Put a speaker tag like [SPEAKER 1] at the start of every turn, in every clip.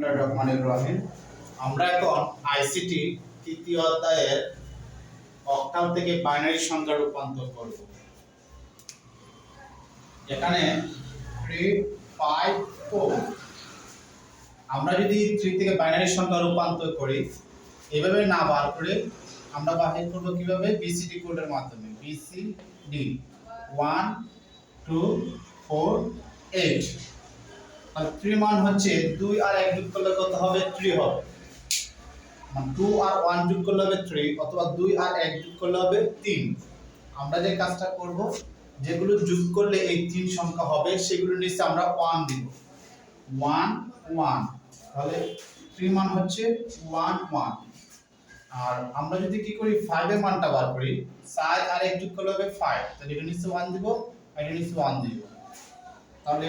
[SPEAKER 1] বিসমুল্লাহ রহমানুর রহিম আমরা এখন আইসিটি তৃতীয় অধ্যায়ের অক্টাল থেকে বাইনারি সংখ্যা রূপান্তর করব এখানে আমরা যদি থ্রি থেকে বাইনারি সংখ্যা রূপান্তর করি এভাবে না বার করে আমরা বাহির করব কিভাবে বিসিডি কোডের মাধ্যমে BCD one two four eight three মান হচ্ছে দুই আর এক যোগ করলে কত হবে থ্রি হবে মানে টু আর ওয়ান যোগ করলে হবে থ্রি অথবা দুই আর এক যোগ করলে হবে তিন আমরা যে কাজটা করব যেগুলো যোগ করলে এই তিন সংখ্যা হবে সেগুলো নিচে আমরা ওয়ান দিব ওয়ান ওয়ান তাহলে থ্রি মান হচ্ছে ওয়ান ওয়ান আর আমরা যদি কি করি ফাইভের মানটা বার করি চার আর এক যোগ করলে হবে ফাইভ তাহলে এটা নিচে ওয়ান দিব এটা নিচে ওয়ান দিব তাহলে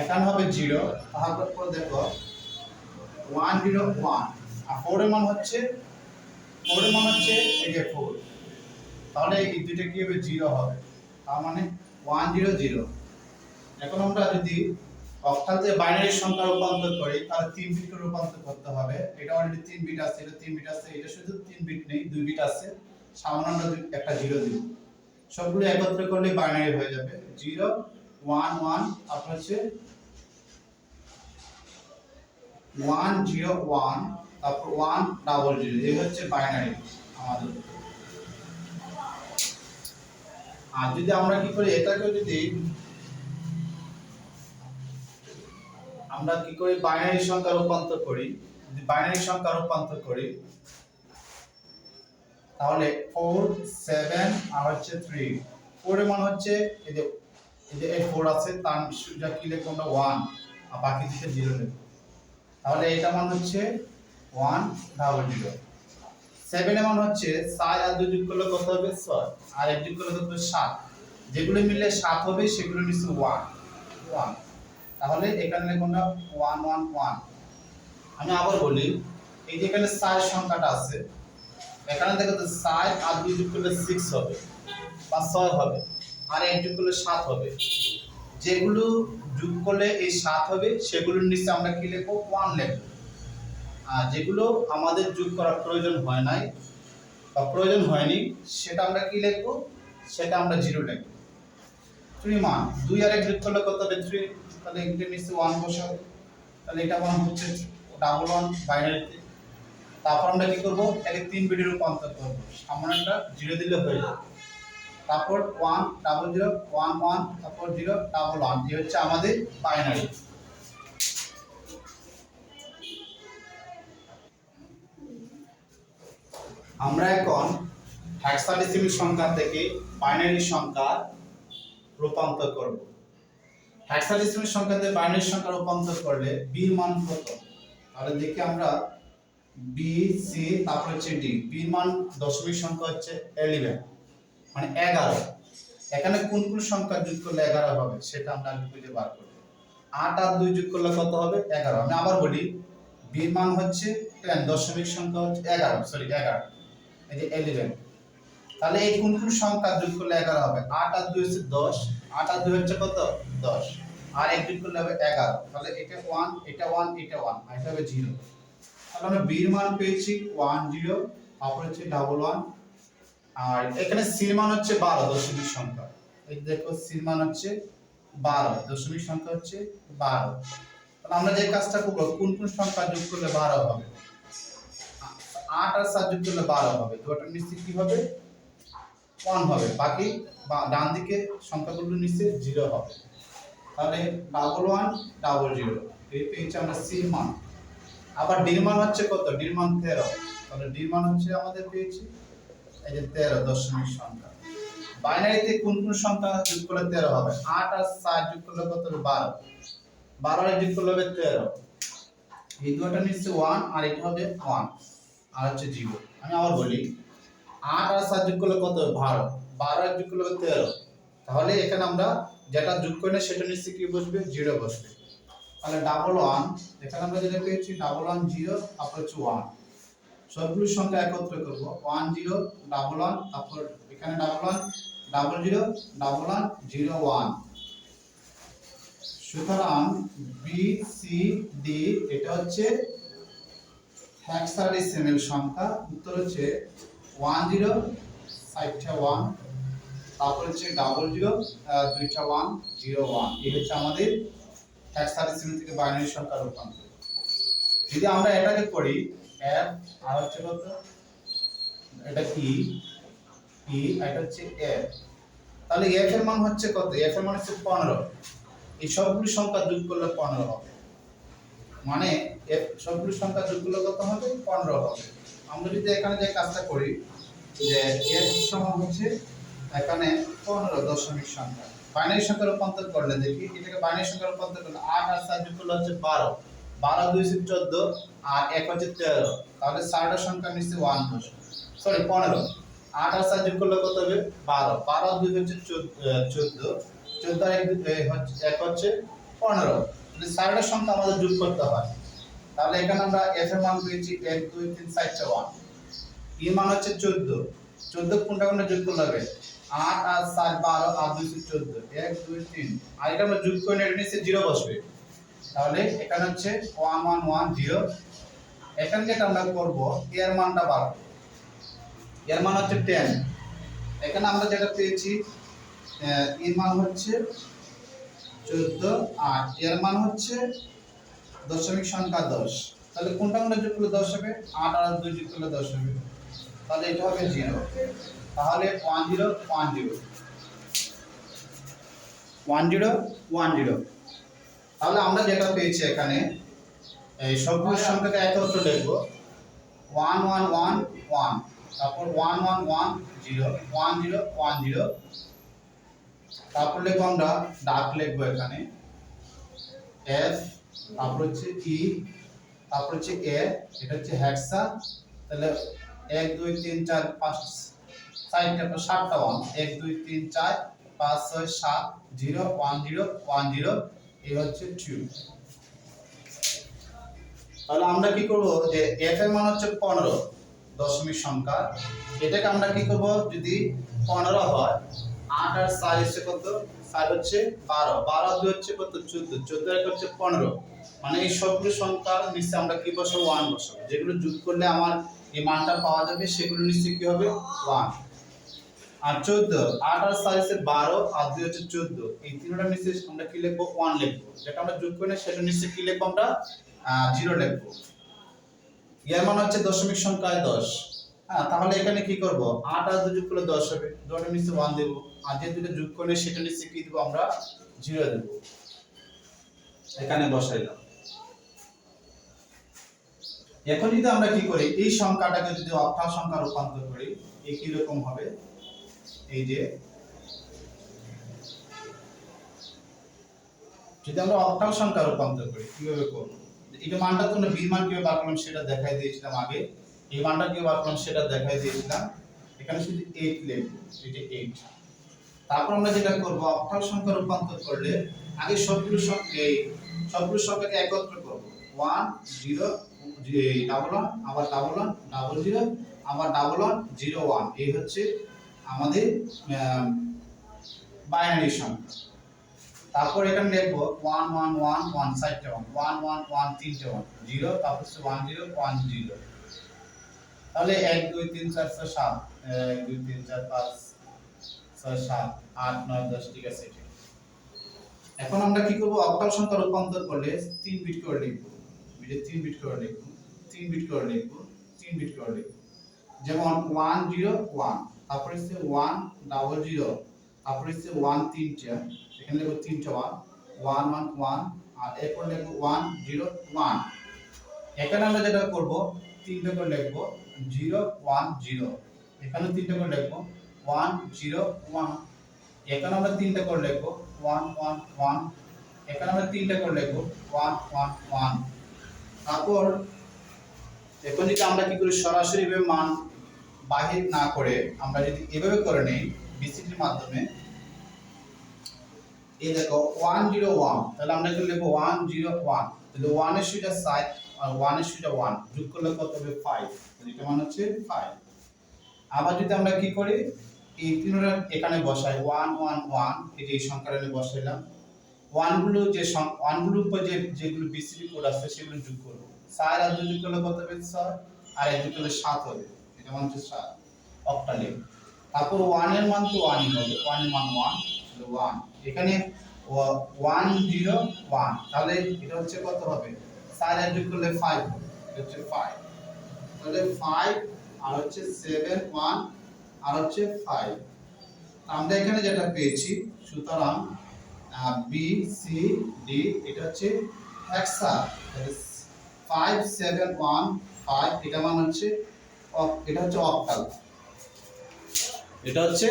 [SPEAKER 1] এখানে হবে জিরো তারপর পর দেখো ওয়ান জিরো ওয়ান আর ফোরের মান হচ্ছে ফোরের মান হচ্ছে এই যে ফোর তাহলে এই দুইটা কি হবে জিরো হবে তার মানে ওয়ান জিরো জিরো এখন আমরা যদি অর্থাৎ বাইনারি সংখ্যা রূপান্তর করি তাহলে তিন বিট রূপান্তর করতে হবে এটা অলরেডি তিন বিট আছে এটা তিন বিট আছে এটা শুধু তিন বিট নেই দুই বিট আছে সামান্য একটা জিরো দিব সবগুলো একত্রে করলে বাইনারি হয়ে যাবে জিরো ওয়ান ওয়ান আপনার হচ্ছে ওয়ান জিরো ওয়ান তারপর ওয়ান ডাবল জিরো এই হচ্ছে বাইনারি আমাদের আর যদি আমরা কি করি এটাকে যদি আমরা কি করি বাইনারি সংখ্যা রূপান্তর করি যদি বাইনারি সংখ্যা রূপান্তর করি তাহলে ফোর সেভেন আর হচ্ছে থ্রি ফোরের মান হচ্ছে এই যে এই যে এই ফোর আছে তার কি লিখবো আমরা ওয়ান আর বাকি দিকে জিরো নেবো তাহলে এটা মান হচ্ছে ওয়ান ডাবল জিরো সেভেন এমন হচ্ছে সাত আর দুই যোগ করলে কত হবে ছয় আর এক যোগ করলে কত হবে সাত যেগুলো মিললে সাত হবে সেগুলো নিচ্ছে ওয়ান ওয়ান তাহলে এখানে কোনো ওয়ান ওয়ান ওয়ান আমি আবার বলি এই যে এখানে সাত সংখ্যাটা আছে এখানে দেখো তো সাত আর দুই যোগ করলে সিক্স হবে বা ছয় হবে আর এক যোগ করলে সাত হবে যেগুলো যোগ করলে এই সাত হবে সেগুলোর নিচে আমরা কি লিখবো ওয়ান লিখব আর যেগুলো আমাদের যোগ করার প্রয়োজন হয় নাই বা প্রয়োজন হয়নি সেটা আমরা কি লিখবো সেটা আমরা জিরো লিখবো থ্রি মান দুই আর এক যোগ করলে কত হবে থ্রি তাহলে এগুলোর নিচে ওয়ান হবে তাহলে এটা ওয়ান হচ্ছে ডাবল ওয়ান বাইনারিতে তারপর আমরা কি করবো এটাকে তিন বিডি রূপান্তর করবো সামনে একটা জিরো দিলে হয়ে যাবে তারপর one double zero one one তারপর জিরো ডাবল ওয়ান এই হচ্ছে আমাদের বাইনারি আমরা এখন হ্যাক্সাডেসিমিক সংখ্যা থেকে বাইনারি সংখ্যা রূপান্তর করব সংখ্যা সংখ্যাতে বাইনারি সংখ্যা রূপান্তর করলে বি মান কত তাহলে দেখি আমরা বি সি তারপর হচ্ছে ডি বি মান দশমিক সংখ্যা হচ্ছে এলিভেন মানে এগারো এখানে কোন কোন সংখ্যা যোগ করলে এগারো হবে সেটা আমরা খুঁজে বার করবো আট আর দুই যোগ করলে কত হবে এগারো আমি আবার বলি বি মান হচ্ছে টেন দশমিক সংখ্যা হচ্ছে এগারো সরি এগারো এই যে এলিভেন তাহলে এই কোন কোন সংখ্যা যোগ করলে এগারো হবে আট আর দুই হচ্ছে দশ আট আর দুই হচ্ছে কত দশ আর এক যোগ করলে হবে এগারো তাহলে এটা ওয়ান এটা ওয়ান এটা ওয়ান আর এটা হবে জিরো তাহলে আমরা বির মান পেয়েছি ওয়ান জিরো তারপর হচ্ছে ডাবল ওয়ান আর এখানে সির মান হচ্ছে বারো দশমিক সংখ্যা এই দেখো সির মান হচ্ছে বারো দশমিক সংখ্যা হচ্ছে বারো তাহলে আমরা যে কাজটা করবো কোন কোন সংখ্যা যোগ করলে বারো হবে আট আর সাত যোগ করলে বারো হবে দুটো নিশ্চিত কি হবে ওয়ান হবে বাকি ডান দিকে সংখ্যাগুলো নিশ্চিত জিরো হবে তাহলে ডাবল ওয়ান ডাবল জিরো এই পেয়েছি আমরা সির মান আবার ডির মান হচ্ছে কত ডির মান তেরো তাহলে ডির মান হচ্ছে আমাদের পেয়েছি এই যে তেরো দশমিক সংখ্যা বাইনারিতে কোন কোন সংখ্যা যোগ করলে তেরো হবে আট আর চার যোগ করলে কত হবে বারো বারো যোগ করলে হবে তেরো এই দুটা নিচ্ছে ওয়ান আর এটা হবে ওয়ান আর হচ্ছে জিরো আমি আবার বলি আট আর সাত যোগ করলে কত হবে বারো বারো যোগ করলে হবে তেরো তাহলে এখানে আমরা যেটা যোগ করি না সেটা নিচ্ছে কি বসবে জিরো বসবে তাহলে ডাবল ওয়ান এখানে আমরা যেটা পেয়েছি ডাবল ওয়ান জিরো তারপর হচ্ছে ওয়ান সবগুলোর সংখ্যা একত্র করব ওয়ান জিরো ডাবল ওয়ান তারপর এখানে double one double zero double one zero one সুতরাং বি সি ডি এটা হচ্ছে হ্যাক্সারিসেমের সংখ্যা উত্তর হচ্ছে ওয়ান জিরো সাইটটা ওয়ান তারপর হচ্ছে ডাবল জিরো দুইটা ওয়ান জিরো ওয়ান এই হচ্ছে আমাদের হ্যাক্সারিসেম থেকে বাইনারি সংখ্যা রূপান্তর যদি আমরা এটাকে করি এফ আর হচ্ছে কত এটা কি ই এটা হচ্ছে এফ তাহলে এফ এর মান হচ্ছে কত এফ এর মান হচ্ছে পনেরো এই সবগুলি সংখ্যা যোগ করলে পনেরো হবে মানে এফ সবগুলি সংখ্যা যোগ করলে কত হবে পনেরো হবে আমরা যদি এখানে যে কাজটা করি যে এফ সমান হচ্ছে এখানে পনেরো দশমিক সংখ্যা বাইনারি সংখ্যা রূপান্তর করলে দেখি এটাকে বাইনারি সংখ্যা রূপান্তর করলে আট আর চার যোগ করলে হচ্ছে বারো বারো দুই সিট চোদ্দ আর এক হচ্ছে তেরো তাহলে চারটার সংখ্যা নিচ্ছে ওয়ান বসে সরি পনেরো আট আর চার যোগ করলে কত হবে বারো বারো দুই হচ্ছে চোদ্দ চোদ্দ আর এক হচ্ছে পনেরো চারটার সংখ্যা আমাদের যোগ করতে হয় তাহলে এখানে আমরা এফ এর মান পেয়েছি এক দুই তিন চার চার ওয়ান ই e মান হচ্ছে চোদ্দ চোদ্দ কোনটা কোনটা যোগ করলে হবে আট আর সাত বারো আর দুইশো চোদ্দ এক দুই তিন আর এটা আমরা যোগ করে এটা জিরো বসবে তাহলে এখানে হচ্ছে ওয়ান ওয়ান ওয়ান জিরো এখান থেকে আমরা করব এর মানটা বার এর মান হচ্ছে টেন এখানে আমরা যেটা পেয়েছি এর মান হচ্ছে চোদ্দ আট এর মান হচ্ছে দশমিক সংখ্যা দশ তাহলে কোনটা কোনটা যোগ করলে দশ হবে আট আর দুই যোগ করলে দশ হবে তাহলে এটা হবে জিরো তাহলে one zero one zero one zero one zero তাহলে আমরা যেটা পেয়েছি এখানে এই সবগুলো এত একত্র লিখব ওয়ান ওয়ান ওয়ান ওয়ান তারপর one one one zero one zero one zero তারপর লিখবো আমরা ডাক লিখবো এখানে এফ তারপর হচ্ছে ই e, তারপর হচ্ছে এ এটা হচ্ছে হ্যাটসা তাহলে এক দুই তিন চার পাঁচ সাইডটা আপনার সাতটা ওয়ান এক দুই তিন চার পাঁচ ছয় সাত zero one zero one zero এ হচ্ছে টু তাহলে আমরা কি করব যে এফ এর মান হচ্ছে পনেরো দশমিক সংখ্যা এটাকে আমরা কি করব যদি পনেরো হয় আট আর চার হচ্ছে কত চার হচ্ছে বারো বারো দুই হচ্ছে কত চোদ্দ চোদ্দ এক হচ্ছে পনেরো মানে এই সবগুলো সংখ্যার নিচে আমরা কি বসাবো ওয়ান বসাবো যেগুলো যোগ করলে আমার এই মানটা পাওয়া যাবে সেগুলো নিশ্চয়ই কি হবে ওয়ান আর চোদ্দ আট আর সাত বারো আর দুই হচ্ছে চোদ্দ এই তিনটা নিচে আমরা কি লিখবো ওয়ান লিখবো যেটা আমরা যোগ করি না সেটা নিচে কি লিখবো আমরা জিরো লিখবো ইয়ার মান হচ্ছে দশমিক সংখ্যায় দশ হ্যাঁ তাহলে এখানে কি করব আট আর দুই যোগ করলে দশ হবে দুটো নিচে ওয়ান দেবো আর যে দুটো যোগ করলে সেটা নিচে কি দেবো আমরা জিরো দেবো এখানে বসাইলাম এখন যদি আমরা কি করি এই সংখ্যাটাকে যদি অক্টাল সংখ্যা রূপান্তর করি এ কিরকম হবে এই যে যদি আমরা অক্টাল সংখ্যা রূপান্তর করি কিভাবে করব এটা মানটা তো বি মান কিভাবে বার করলাম সেটা দেখাই দিয়েছিলাম আগে এই মানটা কিভাবে বার করলাম সেটা দেখাই দিয়েছিলাম এখানে শুধু এইট লিখব এটা এইট তারপর আমরা যেটা করব অক্টাল সংখ্যা রূপান্তর করলে আগে সবগুলো সংখ্যা এই সবগুলো সংখ্যাকে একত্র করব ওয়ান জিরো ডাবল ওয়ান আবার ডাবল ওয়ান ডাবল জিরো আবার ডাবল ওয়ান জিরো ওয়ান এই হচ্ছে আমাদের বাইনারি সংখ্যা তারপর এখানে লিখব ওয়ান ওয়ান ওয়ান ওয়ান সাইডটা ওয়ান ওয়ান ওয়ান ওয়ান তিনটে ওয়ান জিরো তারপর ওয়ান জিরো ওয়ান জিরো তাহলে এক দুই তিন চার ছয় সাত এক দুই তিন চার পাঁচ ছয় সাত আট নয় দশ ঠিক আছে এখন আমরা কি করব অক্টাল সংখ্যা রূপান্তর করলে তিন বিট করে লিখবো বিটে তিন বিট করে লিখবো তিন বিট করে লিখবো তিন বিট করে লিখবো যেমন ওয়ান জিরো ওয়ান তারপরে হচ্ছে ওয়ান ডাবল জিরো তারপরে হচ্ছে ওয়ান তিনটা এখানে লেখো তিনটা ওয়ান ওয়ান ওয়ান ওয়ান আর এরপর লেখবো ওয়ান জিরো ওয়ান এখানে আমরা যেটা করবো তিনটা করে লিখবো জিরো ওয়ান জিরো এখানে তিনটা করে লিখবো ওয়ান জিরো ওয়ান এখানে আমরা তিনটা করে লিখবো ওয়ান ওয়ান ওয়ান এখানে আমরা তিনটা করে লিখবো ওয়ান ওয়ান ওয়ান তারপর এখন যদি আমরা কি করি সরাসরি মান বাহির না করে আমরা যদি এভাবে করে নেই বিসিটির মাধ্যমে এ দেখো ওয়ান জিরো ওয়ান তাহলে আমরা এখানে লিখবো ওয়ান জিরো ওয়ান তাহলে এর সুইটা সাইড আর ওয়ান এর সুইটা ওয়ান যোগ করলে কত হবে ফাইভ এটা মান হচ্ছে ফাইভ আবার যদি আমরা কি করি এই তিনটা এখানে বসাই ওয়ান ওয়ান ওয়ান এই এই সংখ্যাটা আমি বসাইলাম ওয়ানগুলো যে ওয়ানগুলোর উপর যে যেগুলো বিসিবি কোড আছে সেগুলো যোগ করবো সাইড আর দুই যোগ করলে কত হবে ছয় আর এক যোগ করলে সাত হবে এটা মান হচ্ছে সাত অক্টালেভ তারপর ওয়ানের মান তো ওয়ানই হবে ওয়ান মান ওয়ান তাহলে ওয়ান এখানে ওয়ান জিরো ওয়ান তাহলে এটা হচ্ছে কত হবে চার আর যোগ করলে ফাইভ এটা হচ্ছে ফাইভ তাহলে ফাইভ আর হচ্ছে সেভেন ওয়ান আর হচ্ছে ফাইভ আমরা এখানে যেটা পেয়েছি সুতরাং বি সি ডি এটা হচ্ছে hexa five seven one five এটা মান হচ্ছে এটা হচ্ছে অক্টাল এটা হচ্ছে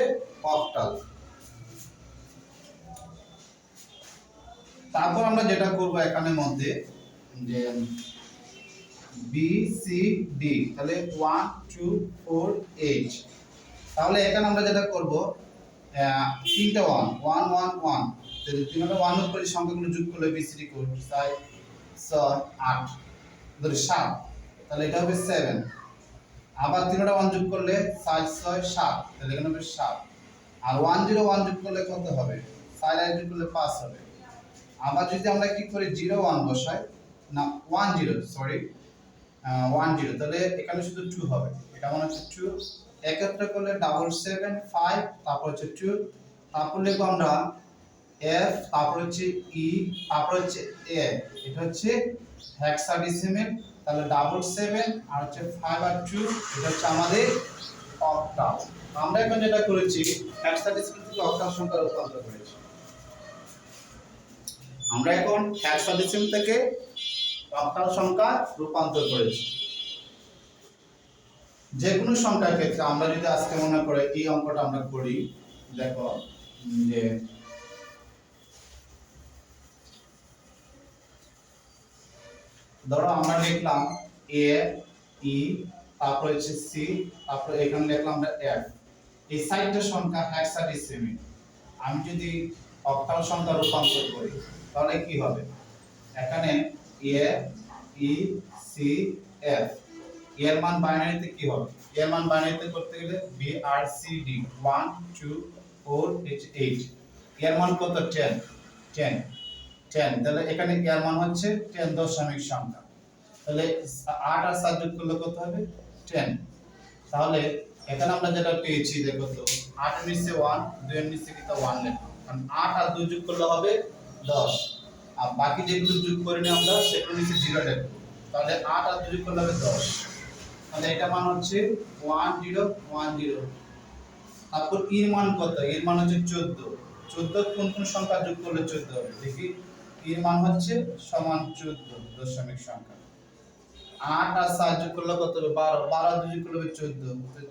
[SPEAKER 1] অক্টাল তারপর আমরা যেটা করব এখানে মধ্যে যে বি সি ডি তাহলে ওয়ান টু ফোর এইচ তাহলে এখানে আমরা যেটা করব তিনটা ওয়ান ওয়ান ওয়ান ওয়ান তিনটা ওয়ান করে সংখ্যাগুলো যোগ করলে বি বিসিডি কোড ছয় ছয় আট ধরে সাত তাহলে এটা হবে সেভেন আবার তিনটা ওয়ান যোগ করলে সাইজ ছয় সাত তাহলে এখানে হবে সাত আর ওয়ান জিরো ওয়ান যোগ করলে কত হবে সাইজ এক যোগ করলে পাঁচ হবে আবার যদি আমরা কি করি জিরো ওয়ান বসাই না one zero sorry one zero তাহলে এখানে শুধু টু হবে এটা মনে হচ্ছে টু একত্রে করলে ডাবল সেভেন ফাইভ তারপর হচ্ছে টু তারপর লিখবো আমরা এফ তারপর হচ্ছে ই e, তারপর হচ্ছে এ এটা হচ্ছে হ্যাক্সাডিসিমেল তাহলে ডাবল সেভেন আর হচ্ছে ফাইভ আর টু এটা হচ্ছে আমাদের অক্টাল আমরা এখন যেটা করেছি হ্যাক্সাডেসিমাল থেকে অক্টাল সংখ্যা রূপান্তর করেছি আমরা এখন হ্যাক্সাডেসিমাল থেকে অক্টাল সংখ্যা রূপান্তর করেছি যে কোনো সংখ্যার ক্ষেত্রে আমরা যদি আজকে মনে করে এই অঙ্কটা আমরা করি দেখো যে ধরো আমরা লিখলাম এ ই e, তারপর হচ্ছে সি তারপর এখানে লিখলাম আমরা এফ এই সাইডটা সংখ্যা হেক্সাডেসিমেল আমি যদি অক্টাল সংখ্যা রূপান্তর করি তাহলে কি হবে এখানে এ ই সি এফ এর মান বাইনারিতে কি হবে এর মান বাইনারিতে করতে গেলে বি আর সি ডি 1 2 4 এইচ 8 এর মান কত 10 10 10 তাহলে এখানে এর মান হচ্ছে 10 দশমিক সংখ্যা তাহলে 8 আর 7 যোগ করলে কত হবে 10 তাহলে এখানে আমরা যেটা পেয়েছি দেখো তো 8 এর নিচে 1 2 এর নিচে কিন্তু 1 লেখো কারণ 8 আর 2 যোগ করলে হবে 10 আর বাকি যেগুলো যোগ করিনি আমরা সেগুলো নিচে 0 লেখো তাহলে 8 আর 2 যোগ করলে হবে 10 তাহলে এটা মান হচ্ছে 1 0 1 0 তারপর e এর মান কত e এর মান হচ্ছে 14 14 কোন কোন সংখ্যা যোগ করলে 14 হবে দেখি e এর মান হচ্ছে সমান 14 দশমিক সংখ্যা আট আর সাত যোগ করলে কত হবে বারো বারো দুই যোগ করলে হবে চোদ্দ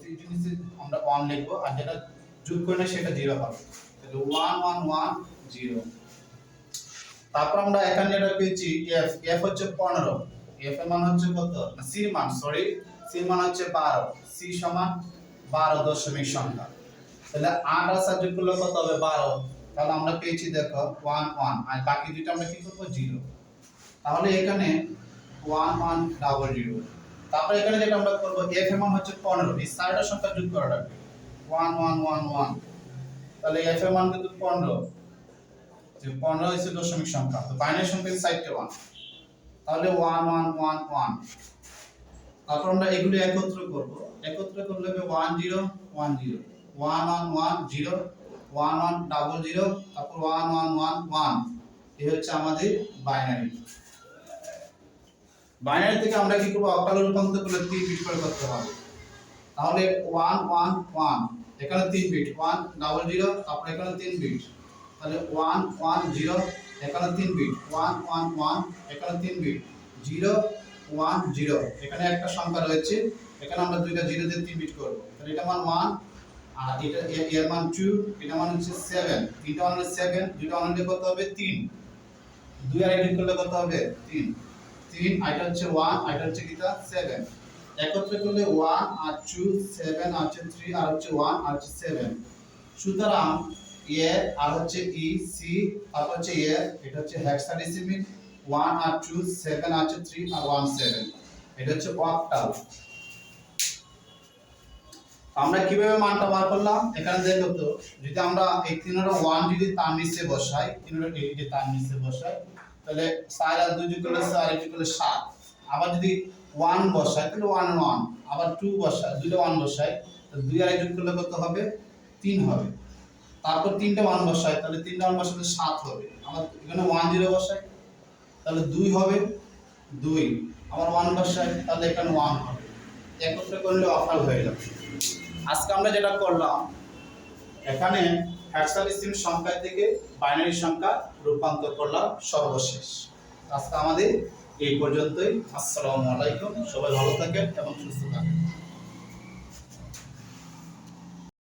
[SPEAKER 1] তিন জিনিস আমরা ওয়ান লিখবো আর যেটা যোগ করলে সেটা জিরো হবে তাহলে ওয়ান ওয়ান ওয়ান জিরো তারপর আমরা এখানে যেটা পেয়েছি এফ এফ হচ্ছে পনেরো এফ এর মান হচ্ছে কত না সির মান সরি সির মান হচ্ছে বারো সি সমান বারো দশমিক সংখ্যা তাহলে আট আর সাত যোগ করলে কত হবে বারো তাহলে আমরা পেয়েছি দেখো ওয়ান ওয়ান আর বাকি দুটো আমরা কি করবো জিরো তাহলে এখানে ওয়ান ওয়ান ডাবল জিরো তারপর এখানে যেটা আমরা করবো এফ এর মান হচ্ছে পনেরো এই সাইডের সংখ্যা যোগ করা লাগবে ওয়ান ওয়ান ওয়ান ওয়ান তাহলে এফ এম মান কিন্তু পনেরো পনেরো হচ্ছে দশমিক সংখ্যা তো বাইনারি সংখ্যা সাইডটা ওয়ান তাহলে ওয়ান ওয়ান ওয়ান ওয়ান তারপর আমরা এগুলো একত্র করবো একত্র করলে হবে one zero one zero one one one zero one one double zero তারপর ওয়ান ওয়ান ওয়ান ওয়ান এ হচ্ছে আমাদের বাইনারি বাইনারি থেকে আমরা কি করবো অক্টালে রূপান্তর করলে তিন বিট করে করতে হবে তাহলে ওয়ান ওয়ান ওয়ান এখানে তিন বিট ওয়ান ডাবল জিরো তারপরে এখানে তিন বিট তাহলে ওয়ান ওয়ান জিরো এখানে তিন বিট ওয়ান ওয়ান ওয়ান এখানে তিন বিট জিরো ওয়ান জিরো এখানে একটা সংখ্যা রয়েছে এখানে আমরা দুইটা জিরো দিয়ে তিন বিট করবো তাহলে এটা মান ওয়ান আর এটা এর মান টু এটা মান হচ্ছে সেভেন তিনটা মান হচ্ছে সেভেন দুইটা মান করতে হবে তিন দুই আর এডিট করলে কত হবে তিন তিন আইটা হচ্ছে ওয়ান আইটা হচ্ছে কিটা সেভেন একত্রে করলে ওয়ান আর টু সেভেন আর হচ্ছে থ্রি আর হচ্ছে ওয়ান আর হচ্ছে সেভেন সুতরাং এ আর হচ্ছে ই e, সি আর হচ্ছে এ এটা হচ্ছে হেক্সাডেসিমিল ওয়ান আর টু সেভেন আর হচ্ছে থ্রি আর ওয়ান সেভেন এটা হচ্ছে অক্টাল আমরা কিভাবে মানটা বার করলাম এখানে দেখো তো যদি আমরা এই তিনোটা ওয়ান যদি তার নিচে বসাই তিনটা তিনোটা তার নিচে বসাই তাহলে চার আর দুই যুক্ত করলে চার যুক্ত করলে সাত আবার যদি ওয়ান বসায় তাহলে ওয়ান ওয়ান আবার টু বসায় দুটো ওয়ান বসায় তাহলে দুই আর যুক্ত করলে কত হবে তিন হবে তারপর তিনটা ওয়ান বসায় তাহলে তিনটা ওয়ান বসালে সাত হবে আমার এখানে ওয়ান জিরো বসায় তাহলে দুই হবে দুই আমার ওয়ান বসায় তাহলে এখানে ওয়ান হবে একত্রে করলে অফার হয়ে যাবে আজকে আমরা যেটা করলাম এখানে হ্যাডসালিসিম সংখ্যা থেকে বাইনারি সংখ্যা রূপান্তর করলাম সর্বশেষ আজকে আমাদের এই পর্যন্তই আসসালামু আলাইকুম সবাই ভালো থাকেন এবং সুস্থ থাকেন